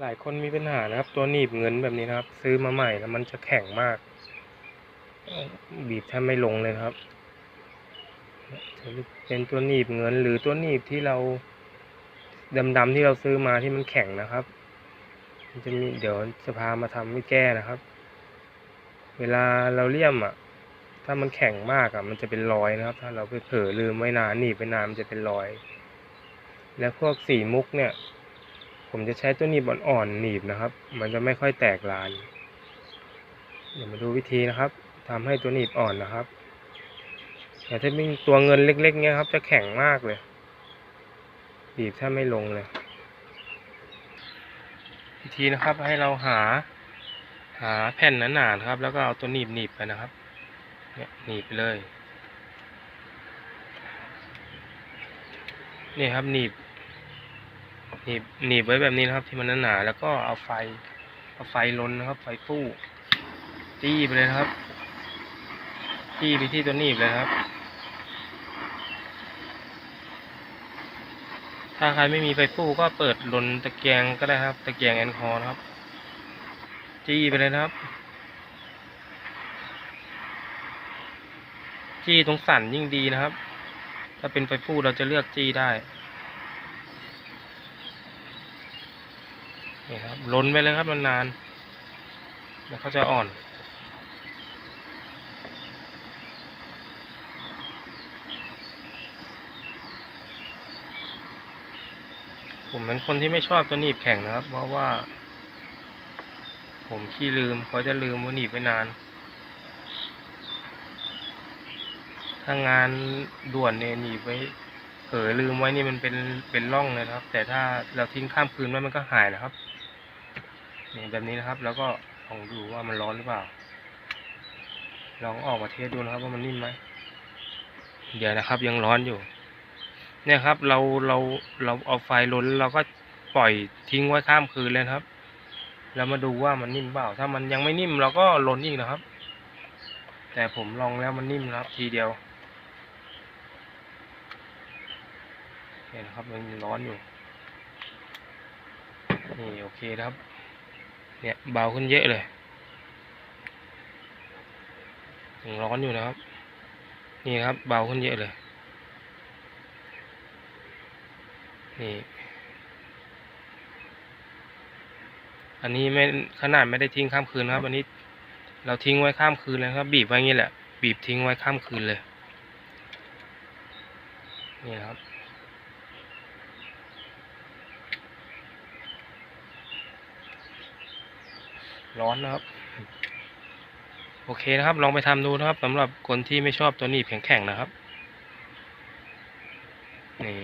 หลายคนมีปัญหานะครับ ตัวหนีบเงินแบบนี้นะครับ ซื้อมาใหม่แล้วมันจะแข็งมาก บีบแทบไม่ลงเลยครับเป็นตัวหนีบเงินหรือตัวหนีบที่เราดำๆที่เราซื้อมาที่มันแข็งนะครับจะมีเดี๋ยวจะพามาทำให้แก้นะครับ เวลาเราเลี่ยมอะ ถ้ามันแข็งมากอะ มันจะเป็นรอยนะครับ ถ้าเราไปเผลอลืมไว้นานหนีบไปนานมันจะเป็นรอย แล้วพวกสีมุกเนี่ย ผมจะใช้ตัวหนีบอ่อนๆหนีบนะครับ มันจะไม่ค่อยแตกลาน เดี๋ยวมาดูวิธีนะครับทำให้ตัวหนีบอ่อนนะครับแต่ถ้าเป็นตัวเงินเล็กๆเนี้ยครับ จะแข็งมากเลยบีบถ้าไม่ลงเลย วิธีนะครับให้เราหาหาแผ่นหนาๆนะครับ แล้วก็เอาตัวหนีบหนีบไปนะครับ เนี่ยหนีบไปเลยนี่ครับหนีบ หนีบหนีบไว้แบบนี้นะครับ ที่มันหนาๆแล้วก็เอาไฟเอาไฟลนนะครับ ไฟฟู่จี้ไปเลยครับจี้ไปที่ตัวหนีบเลยครับ ถ้าใครไม่มีไฟฟู่ก็เปิดลนตะเกียงก็ได้ครับ ตะเกียงแอนคอร์นะครับ จี้ไปเลยนะครับ จี้ตรงสันยิ่งดีนะครับ ถ้าเป็นไฟฟู่เราจะเลือกจี้ได้ นี่ครับล้นไปเลยครับมันนาน แล้วเขาจะอ่อนผมเป็นคนที่ไม่ชอบตัวหนีบแข็งนะครับ เพราะว่า ผมขี้ลืมเขาจะลืมว่าหนีบไว้นาน ถ้างานด่วนเนี่ยหนีบไว้ ลอลืมไว้นี่มันเป็นเป็นร่องเลยนะครับ แต่ถ้าเราทิ้งข้ามคืนไว้มันก็หายนะครับนี่แบบนี้นะครับ แล้วก็ลองดูว่ามันร้อนหรือเปล่า ลองออกมาเทสดูนะครับ ว่ามันนิ่มไหมเดี๋ยวนะครับ ยังร้อนอยู่ เนี่ยครับ เราเราเราเอาไฟล้นเราก็ปล่อยทิ้งไว้ข้ามคืนเลยครับ แล้วมาดูว่ามันนิ่มเปล่า ถ้ามันยังไม่นิ่มเราก็ล้นอีกนะครับ แต่ผมลองแล้วมันนิ่มนะครับ ทีเดียวเห็ นนะครับมันร้อนอยู่นี่โอเคครับ เนี่ยเบาขึ้นเยอะเลยยังร้อนอยู่นะครับ นี่ครับเบาขึ้นเยอะเลย นี่ อันนี้ไม่ขนาดไม่ได้ทิ้งข้ามคืนนะครับ อันนี้เราทิ้งไว้ข้ามคืนเลยครับ บีบไว้งี้แหละ บีบทิ้งไว้ข้ามคืนเลย นี่ครับ ร้อนนะครับ โอเคนะครับ ลองไปทำดูนะครับสำหรับคนที่ไม่ชอบตัวหนีบแข็งๆนะครับนี่